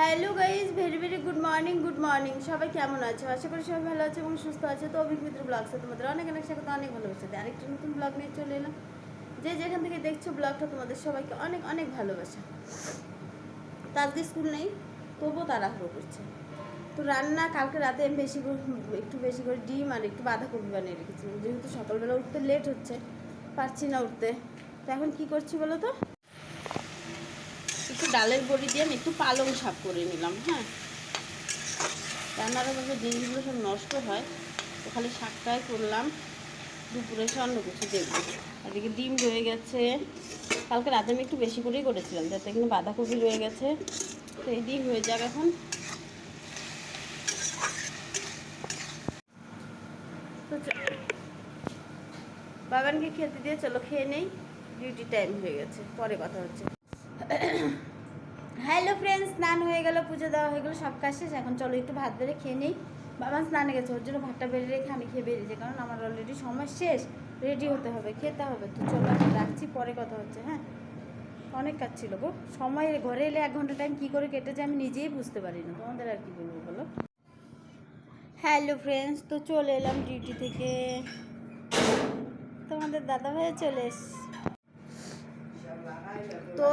Hello guys very very good morning good morning. সবাই কেমন আছো? আশা করি সবাই ভালো আছে এবং সুস্থ আছে। তো অভিক মিত্র ব্লগসে তোমাদের অনেক অনেক সাথে অনেক ভালোবাসে আরেকটা নতুন ব্লগ নিয়ে চলে এলাম। যে যেখান থেকে দেখছ ব্লগটা, তোমাদের সবাইকে অনেক অনেক ভালোবাসা। তো আজকে স্কুল নেই, তবুও তারা তাড়াহুড়ো করছে। তো রান্না কালকে রাতে আমি বেশি করে, একটু বেশি করে ডিম আর একটু বাঁধাকপি বানিয়ে রেখেছিলাম। যেহেতু সকালবেলা উঠতে লেট হচ্ছে, পারছি না উঠতে। তো এখন কি করছি বলো তো? ডালের বড়ি দিয়ে আমি একটু পালং শাক করে নিলাম হ্যাঁ। রান্নার মধ্যে দিনগুলো সব নষ্ট হয়, তো খালি শাকটাই করলাম। দুপুরে অন্য কিছু দেখব। এদিকে ডিম রয়ে গেছে। কালকে রাতে আমি একটু বেশি করেই করেছিলাম, যাতে এখানে বাঁধাকপি রয়ে গেছে। তো এই ডিম হয়ে যাক এখন। চ- খেতে দিয়ে চলো, খেয়ে নেই। ডিউটি টাইম হয়ে গেছে, পরে কথা হচ্ছে। হ্যালো ফ্রেন্ডস, স্নান হয়ে গেল, পুজো দেওয়া হয়ে গেলো, সব কাজ শেষ। এখন চলো একটু ভাত বেড়ে খেয়ে নিই। বাবা স্নানে গেছে, ওর জন্য ভাতটা বেড়ে রেখে আমি খেয়ে বেরিয়েছি, কারণ আমার অলরেডি সময় শেষ। রেডি হতে হবে, খেতে হবে। তো চলো এখন রাখছি পরে কথা হচ্ছে হ্যাঁ? অনেক কাজ ছিল গো। সময় ঘরে এলে এক ঘণ্টা টাইম কী করে কেটেছে আমি নিজেই বুঝতে পারি না। তোমাদের আর কি বলব, বলো? হ্যালো ফ্রেন্ডস, তো চলে এলাম ডিউটি থেকে। তোমাদের দাদা ভাইয়া চলে এসছে তো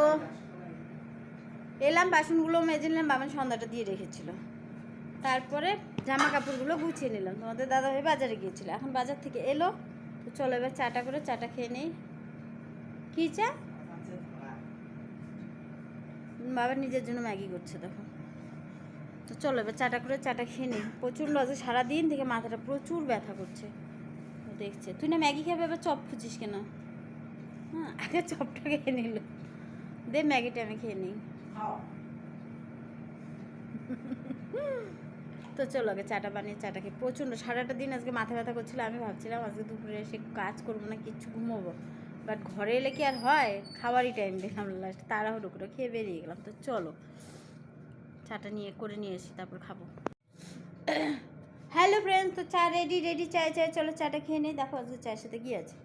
এলাম, বাসনগুলো মেজে নিলাম বাবা সন্ধ্যাটা দিয়ে রেখেছিল। তারপরে জামা কাপড়গুলো গুছিয়ে নিলাম। তোমাদের দাদা ভাই বাজারে গিয়েছিল। এখন বাজার থেকে এলো। তো চলো এবার চাটা করে, চাটা খেয়ে নেই। কী চা? বাবা নিজের জন্য ম্যাগি করছে, দেখো। তো চলো এবার চাটা করে, চাটা খেয়ে নিই। প্রচুর লজে সারাদিন থেকে মাথাটা প্রচুর ব্যথা করছে। দেখছে। তুই না ম্যাগি খাবে, এবার চপ খুঁজিস কেন? হ্যাঁ আগে চপটা খেয়ে নিল। দে ম্যাগিটা আমি খেয়ে নিই। তো চলো আগে চাটা বানিয়ে চাটা খেয়ে, প্রচণ্ড সারাটা দিন আজকে মাথা ব্যথা করছিল, আমি ভাবছিলাম আজকে দুপুরে এসে কাজ করব না, কিচ্ছু ঘুমোবো। বাট ঘরে এলে কি আর হয়? খাবারই টাইম দেখলাম লাস্ট তাড়াহুড়ো করে খেয়ে বেরিয়ে গেলাম। তো চলো, চাটা নিয়ে করে নিয়ে এসি তারপর খাব। হ্যালো ফ্রেন্ডস তো চা রেডি রেডি চায় চায়, চলো চাটা খেয়ে নিই, দেখো আজকে চায়ের সাথে কি আছে।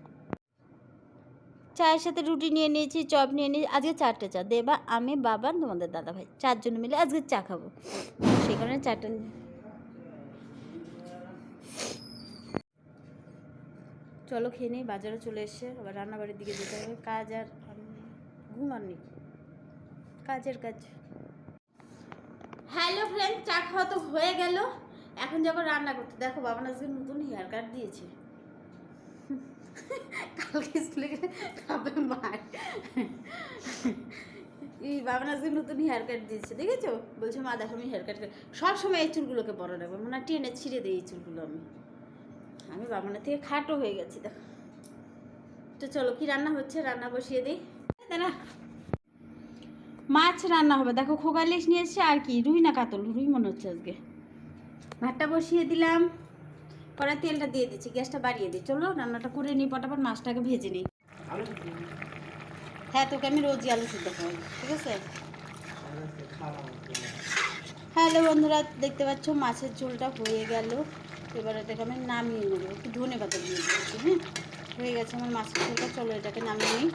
চায়ের সাথে রুটি নিয়ে নিয়েছি, চপ নিয়ে নিয়েছি, আজকে চারটে চা। দেবা, আমি, বাবা তোমাদের দাদা ভাই, চারজন মিলে আজকে চা খাব। সেই কারণে চারটে চলো খেয়ে নিই বাজারে চলে এসে আবার রান্নাবাড়ির দিকে যেতে হবে। কাজ আর ঘুমাননি কাজের কাজ। হ্যালো ফ্রেন্ড চা খাওয়া তো হয়ে গেল। এখন যখন রান্না করতে। দেখো, বাবা আজকে নতুন হেয়ার কাট দিয়েছে। কালকে স্কুলে গেলে খাবে মার এই বাবা আজকে নতুন হেয়ার কাট দিয়েছে, দেখেছ? বলছে, মা, দেখো, আমি হেয়ার কাট সব সময় এই চুলগুলোকে বড় রাখব। মনে টেনে ছিঁড়ে দিই এই চুলগুলো আমি। আমি বাবানের থেকে খাটো হয়ে গেছি, দেখো। তো চলো, কি রান্না হচ্ছে? রান্না বসিয়ে দিই। মাছ রান্না হবে। দেখো, খোকা ইলিশ নিয়ে এসছে, আর কি, রুই না কাতল? রুই মনে হচ্ছে আজকে। ভাতটা বসিয়ে দিলাম। পরে তেলটা দিয়ে দিচ্ছি, গ্যাসটা বাড়িয়ে দিই। চলো, রান্নাটা করে নিই, পটাপট মাছটাকে ভেজে নিই। হ্যাঁ তোকে আমি রোজই আলু সিদ্ধ খাওয়াই, ঠিক আছে? হ্যালো বন্ধুরা, দেখতে পাচ্ছ মাছের ঝোলটা হয়ে গেল। এবার এটাকে আমি নামিয়ে নেব, একটু ধনে পাতা দিয়ে দিচ্ছি হ্যাঁ? হয়ে গেছে আমার মাছের ঝোলটা, চলো এটাকে নামিয়ে নিই।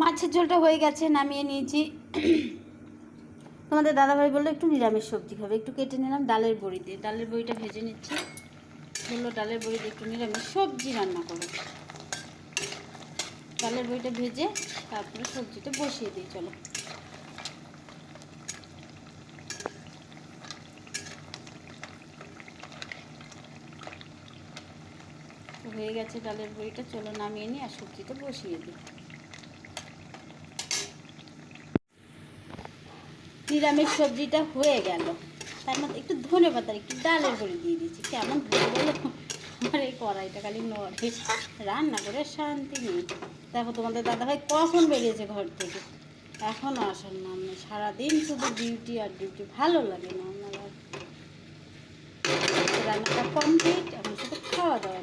মাছের ঝোলটা হয়ে গেছে, নামিয়ে নিয়েছি। তোমাদের দাদাভাই বলল একটু নিরামিষ সবজি খাবে, একটু কেটে নিলাম ডালের বড়ি দিয়ে ডালের বড়িটা ভেজে নিচ্ছি। বলল ডালের বড়ি দিয়ে একটু নিরামিষ সবজি রান্না করো। ডালের বড়িটা ভেজে তারপরে সবজিটা বসিয়ে দিই, চলো। হয়ে গেছে ডালের বড়িটা চলো নামিয়ে নিই আর সবজিটা বসিয়ে দিই। নিরামিষ সবজিটা হয়ে গেল। তার মধ্যে একটু ধনে পাতা একটু ডালের বড়ি দিয়ে দিয়েছি। কেমন হয়ে গেল কড়াইটা খালি নড়ে। রান্না করে শান্তি নেই। দেখো তোমাদের দাদাভাই কখন বেরিয়েছে ঘর থেকে? এখনও আসার নাম নেই সারাদিন শুধু ডিউটি আর ডিউটি ভালো লাগে না আমার রান্নাটা কমপ্লিট এখন শুধু খাওয়া দাওয়া